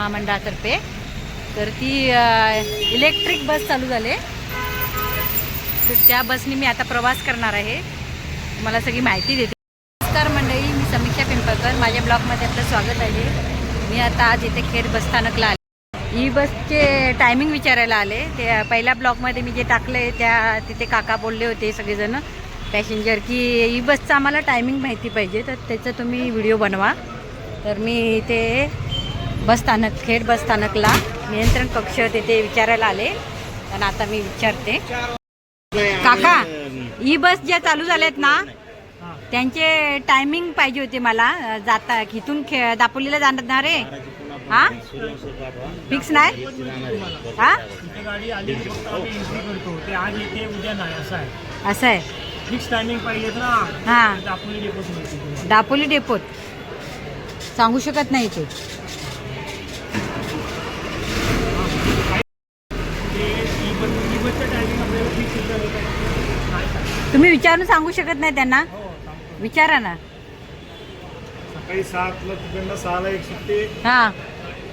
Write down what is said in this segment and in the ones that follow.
महामंडळातर्फे. तर ती इलेक्ट्रिक बस चालू झाले. तर त्या बसने मी आता प्रवास करणार आहे. मला सगळी माहिती देते. नमस्कार मंडळी मी समीक्षा पिंपळकर. माझ्या ब्लॉगमध्ये आपलं स्वागत आहे. मी आता आज इथे खेड बसस्थानकला आले. ही बसचे टायमिंग विचारायला आले. ते पहिल्या ब्लॉगमध्ये मी जे टाकले त्या तिथे काका बोलले होते सगळेजण. पॅसेंजर की ई बसचं आम्हाला टायमिंग माहिती पाहिजे तर त्याचं तुम्ही व्हिडिओ बनवा. तर मी इथे बसस्थानक खेड बसस्थानकला नियंत्रण कक्ष तिथे विचारायला आले. आणि आता मी विचारते. काका ही बस ज्या चालू झाल्यात ना त्यांचे टायमिंग पाहिजे होते मला. जाता इथून खे दापोलीला जाणार आहे हा फिक्स नाही? हा? असं आहे. फिक्स टायमिंग पाहिजेत ना. हा. दापोली डेपोत सांगू शकत नाही ते. तुम्ही विचारून सांगू शकत नाही त्यांना? हो. विचारा ना. सकाळी सातला तिकडनं सहाला एक सुट्टी. हा.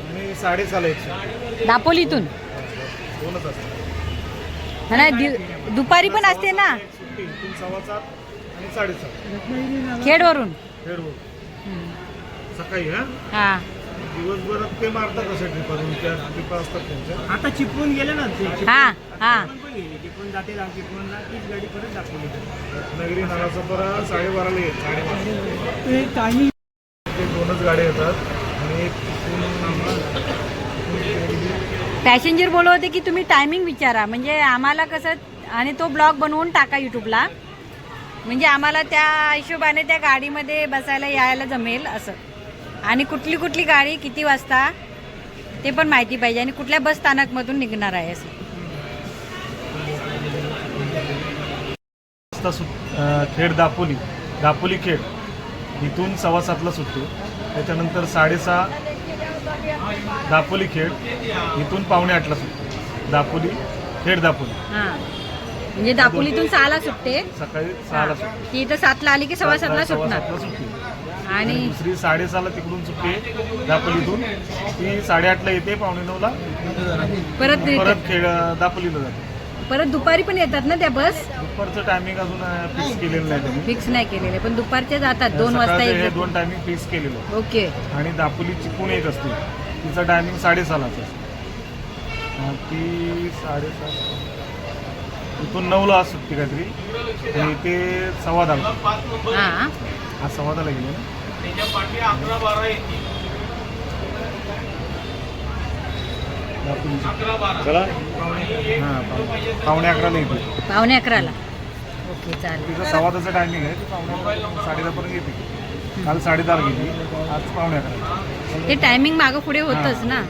आणि साडेसहाला एक सुट्टी. दापोलीतून? दोनच असतात. नाही दि- दुपारी पण असते ना? एक सुट्टी इथून सव्वा सात आणि साडेसात. खेडवरून? खेडवर सकाळी हा? हा. दिवसभरात ते मारतात अशा ट्रिपा असतात त्यांच्या आता चिपळून गेले ना ते चिपळूण. हा, आता हा. चिपळूण पण गेली. चिपळूण जाते चिपळूणला तीच गाडी परत दाखवली नगरी नालासोपारा साडेबाराला येत साडेबारा ते काही ते दोनच गाड्या येतात आणि एक तिथून पॅसेंजर बोलत होते की तुम्ही टायमिंग विचारा म्हणजे आम्हाला कसं आणि तो ब्लॉग बनवून टाका यूट्यूबला म्हणजे आम्हाला त्या हिशोबाने त्या गाडीमध्ये बसायला यायला जमेल असं आणि कुठली कुठली गाडी किती वाजता ते पण माहिती पाहिजे. आणि कुठल्या बस स्थानकमधून निघणार आहे असं. खेड दापोली दापोली खेड. इथून सव्वा सातला सुटतो. त्याच्यानंतर साडेसहा दापोली खेड. इथून पावणे आठला सुटतो. दापोली खेड दापोली. म्हणजे दापोलीतून सहाला सुटते. सकाळी सहाला सुटते. ती इथं सातला आली की सव्वा सातला सुटणार. आणि दुसरी साडेसहाला तिकडून सुटते दापोलीतून. ती साडेआठला येते पावणे नऊला. परत परत खेड दापोलीला जाते. परत दुपारी पण येतात ना त्या बस? दुपारचं टायमिंग अजून फिक्स केलेलं नाही त्यांनी. फिक्स नाही केलेले पण दुपारच्या जातात दोन वाजता सकाळचं हे दोन टायमिंग फिक्स केलेलं आहे. ओके. आणि दापोली चिकून एक असते. तिचं टायमिंग साडेसहालाच असते अं, ती साडेसात इथून नऊला सुट्टी काहीतरी. आणि ते सव्वा दहाला. हां. आज सव्वा दहाला गेले ना हां पावणे- पावणे अकराला येते. पावणे अकराला. ओके चालेल. तिचं सव्वा ताचं टायमिंग आहे. ती पावणे साडेदहापर्यंत येते. काल साडेदहाला गेली. आज पावणे अकरा. ते टायमिंग मागं पुढे होतच ना.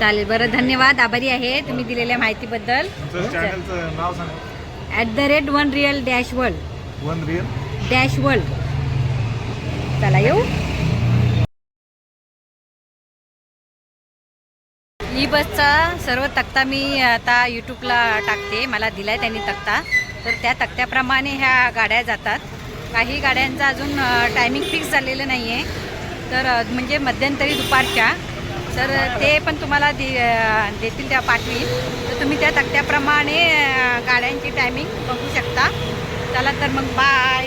चालेल बरं धन्यवाद. आभारी आहे तुम्ही दिलेल्या माहितीबद्दल. तुमचं चॅनलचं नाव सांगा. At the rate one real dash world one real dash world येऊ ई बसचा सर्व तक्ता मी आता यूट्यूबला टाकते. मला दिलाय त्यांनी तक्ता. तर त्या तक्त्याप्रमाणे ह्या गाड्या जातात. काही गाड्यांचा अजून टायमिंग फिक्स झालेलं नाही आहे तर म्हणजे मध्यंतरी दुपारच्या. तर ते पण तुम्हाला दे देतील त्या पाठवील तर तुम्ही त्या तक्त्याप्रमाणे गाड्यांची टायमिंग बघू शकता. चला तर मग बाय